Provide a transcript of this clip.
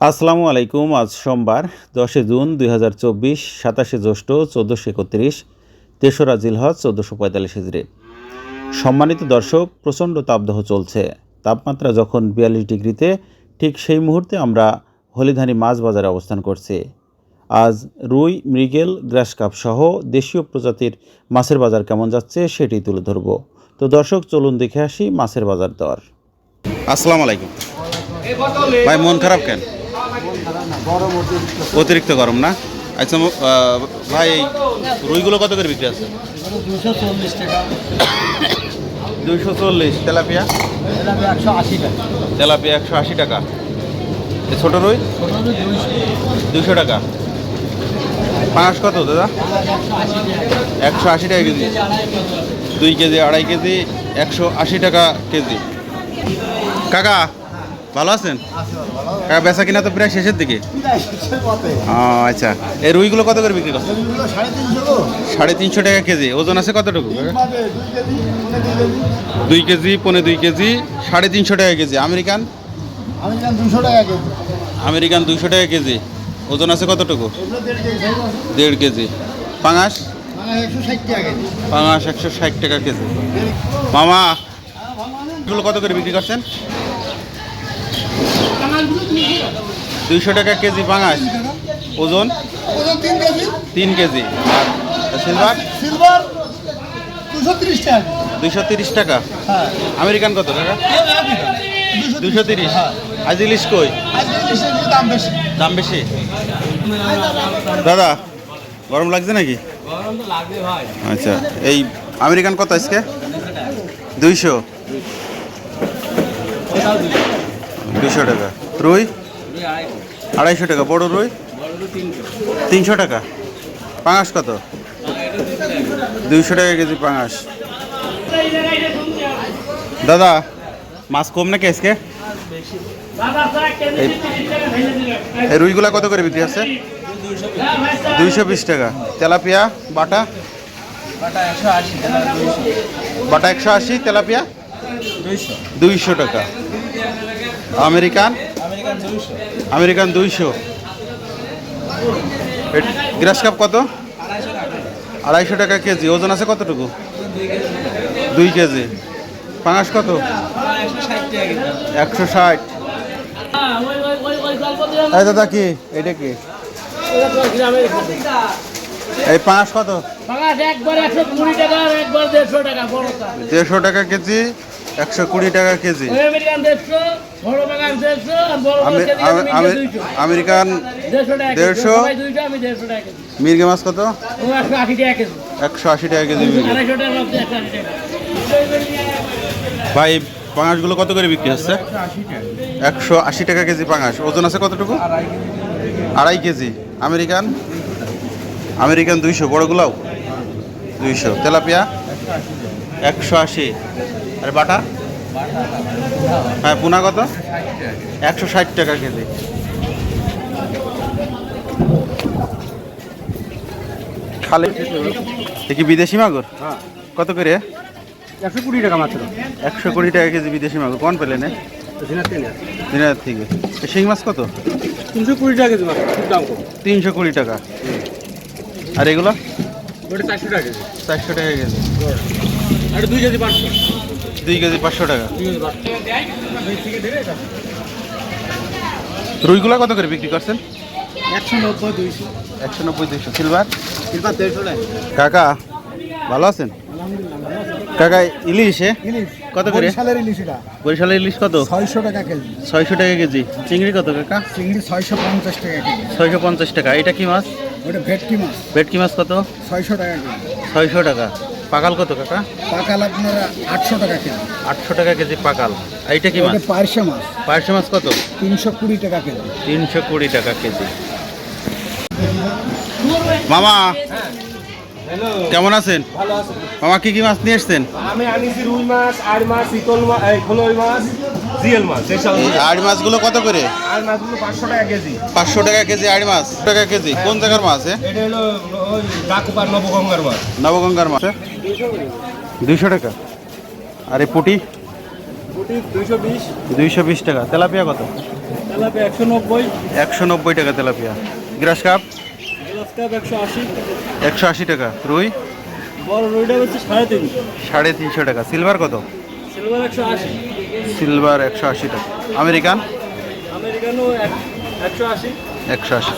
আসসালামু আলাইকুম আজ সোমবার দশে জুন দুই হাজার চব্বিশ সাতাশে জ্যৈষ্ঠ চোদ্দোশো একত্রিশ তেসরা জিলহজ চোদ্দোশো পঁয়তাল্লিশ হিজড়ি। সম্মানিত দর্শক প্রচণ্ড তাপদাহ চলছে। তাপমাত্রা যখন বিয়াল্লিশ ডিগ্রিতে ঠিক সেই মুহূর্তে আমরা হলিধানি মাছ বাজারে অবস্থান করছি। আজ রুই মৃগেল গ্রাস কাপ সহ দেশীয় প্রজাতির মাছের বাজার কেমন যাচ্ছে সেটি তুলে ধরব। তো দর্শক চলুন দেখে আসি মাছের বাজার দর। আসসালামু আলাইকুম। ভাই মন খারাপ কেন? অতিরিক্ত গরম না? আচ্ছা ভাই রুইগুলো কত করে বিক্রি আছে? দুইশো চল্লিশ তেলাপিয়া? এটা একশো আশি টাকা। তেলাপিয়া একশো আশি টাকা ছোট রুই? দুশো টাকা। পাঁচ কত, দাদা? একশো আশি টাকা কেজি। দুই কেজি, আড়াই কেজি, একশো আশি টাকা কেজি। কাকা ভালো আছেন? কাকা বেচা কিনা তো প্রায় শেষের দিকে? ও আচ্ছা। এই রুইগুলো কত করে বিক্রি করছে সাড়ে তিনশো টাকা কেজি। ওজন আছে কতটুকু? দুই কেজি পনে দুই কেজি। সাড়ে তিনশো টাকা কেজি। আমেরিকান? আমি জান দুশো টাকা কেজি। আমেরিকান দুইশো টাকা কেজি। ওজন আছে কতটুকু? দেড় কেজি পাঙাশ? পাঙাশ একশো ষাট টাকা কেজি। মামা এগুলো কত করে বিক্রি করছেন? দুইশো টাকা কেজি পাঙাশ। ওজন? ওজন তিন কেজি। তিন কেজি। আর সিলভার সিলভার দুশো তিরিশ টাকা। কেজি। দুইশো তিরিশ টাকা? হ্যাঁ। আমেরিকান কত টাকা? দুশো তিরিশ। হ্যাঁ। আজ ইলিশ কই? দাম বেশি? দাদা গরম লাগছে নাকি? আচ্ছা এই আমেরিকান কত আজকে? দুইশো। দুইশো টাকা। রুই? আড়াইশো টাকা, বড় রুই তিনশো টাকা। পাঙাশ কত? দুইশো টাকা কেজি পাঙাশ। দাদা, মাছ কম নাকি আজকে? এই রুইগুলা কত করে বিক্রি আছে দুইশো বিশ টাকা। তেলাপিয়া, বাটা? বাটা একশো আশি, তেলাপিয়া? দুইশো টাকা। আমেরিকান? আমেরিকান দুইশো। গ্রাস কাপ কত? আড়াইশো টাকা কেজি। ওজন আছে কতটুকু? দুই কেজি। পাঙাশ কত? একশো ষাট। দাদা কি? এটা কি? এই পাঙাশ কত? দেড়শো টাকা কেজি একশো কুড়ি টাকা কেজি। আমেরিকান দেড়শো মির্গে মাছ কত? একশো আশি টাকা কেজি। ভাই পাঙাশগুলো কত করে বিক্রি হচ্ছে? একশো আশি টাকা কেজি পাঙাশ। ওজন আছে কতটুকু? আড়াই কেজি। আমেরিকান? আমেরিকান দুইশো বড়গুলাও দুইশো। তেলাপিয়া? একশো আশি। আর বাটা? হ্যাঁ পুনা কত? একশো ষাট টাকা কেজি। খালে? এ কি বিদেশি মাগুর? কত করে? একশো কুড়ি টাকা মাত্র। একশো কুড়ি টাকা কেজি বিদেশি মাগুর। কোন পেলেন দিনার থেকে। শিং মাছ কত? তিনশো কুড়ি টাকা কেজি দাম তিনশো কুড়ি টাকা। আর এগুলো? চারশো টাকা কেজি। চারশো টাকা কেজি। আর দুই কেজি পাঁচশো। দুই কেজি পাঁচশো টাকা। রুইগুলা কত করে বিক্রি করছেন? একশো নব্বই দুইশো। একশো নব্বই দুইশো। সিলভার? সিলভার দেড়শো টাকা। কাকা ভালো আছেন? কাকা ইলিশ। কত করে? বরিশালের ইলিশ এটা। বরিশালের ইলিশ কত? ছয়শো টাকা কেজি। ছয়শো টাকা কেজি। চিংড়ি কত কাকা? চিংড়ি ছয়শো পঞ্চাশ টাকা কেজি। ছয়শো পঞ্চাশ টাকা। এটা কি মাছ? ওটা ভেটকি মাছ। ভেটকি মাছ কত? ছয়শো টাকা কেজি। ছয়শো টাকা। পাকাল কত কাকা? পাকাল আপনার আটশো টাকা কেজি। আটশো টাকা কেজি পাকাল। এইটা এটা কি মাছ? ওটা পার্শে মাছ। পার্শে মাছ কত? তিনশো কুড়ি টাকা কেজি। তিনশো কুড়ি টাকা কেজি। মামা কেমন আছেন? মামা কি কি মাছ নিয়ে এসছেন? আমি আনিছি রুই মাছ আর মাছ চিতল মাছ এই খোলই মাছ। জিয়েল মাছ আড় মাছগুলো কত করে? আর মাছগুলো টাকা কেজি। পাঁচশো টাকা কেজি আড় মাছ। টাকা কেজি। কোন জায়গার মাছ এটা হলো ওই ডাকুপার নবগঙ্গার মাছ। নবগঙ্গার মাছ দুইশো টাকা। আর এই পুটি? পুঁটি দুইশো বিশ টাকা। তেলাপিয়া কত? তেলাপি একশো নব্বই। একশো নব্বই টাকা তেলাপিয়া। গ্রাস কাপ? একশো আশি। টাকা। রুই? বড় রুইটা হচ্ছে সাড়ে তিন সাড়ে তিনশো টাকা। সিলভার কত? সিলভার একশো আশি। সিলভার একশো আশি টাকা। আমেরিকান? আমেরিকানও একশো আশি। একশো আশি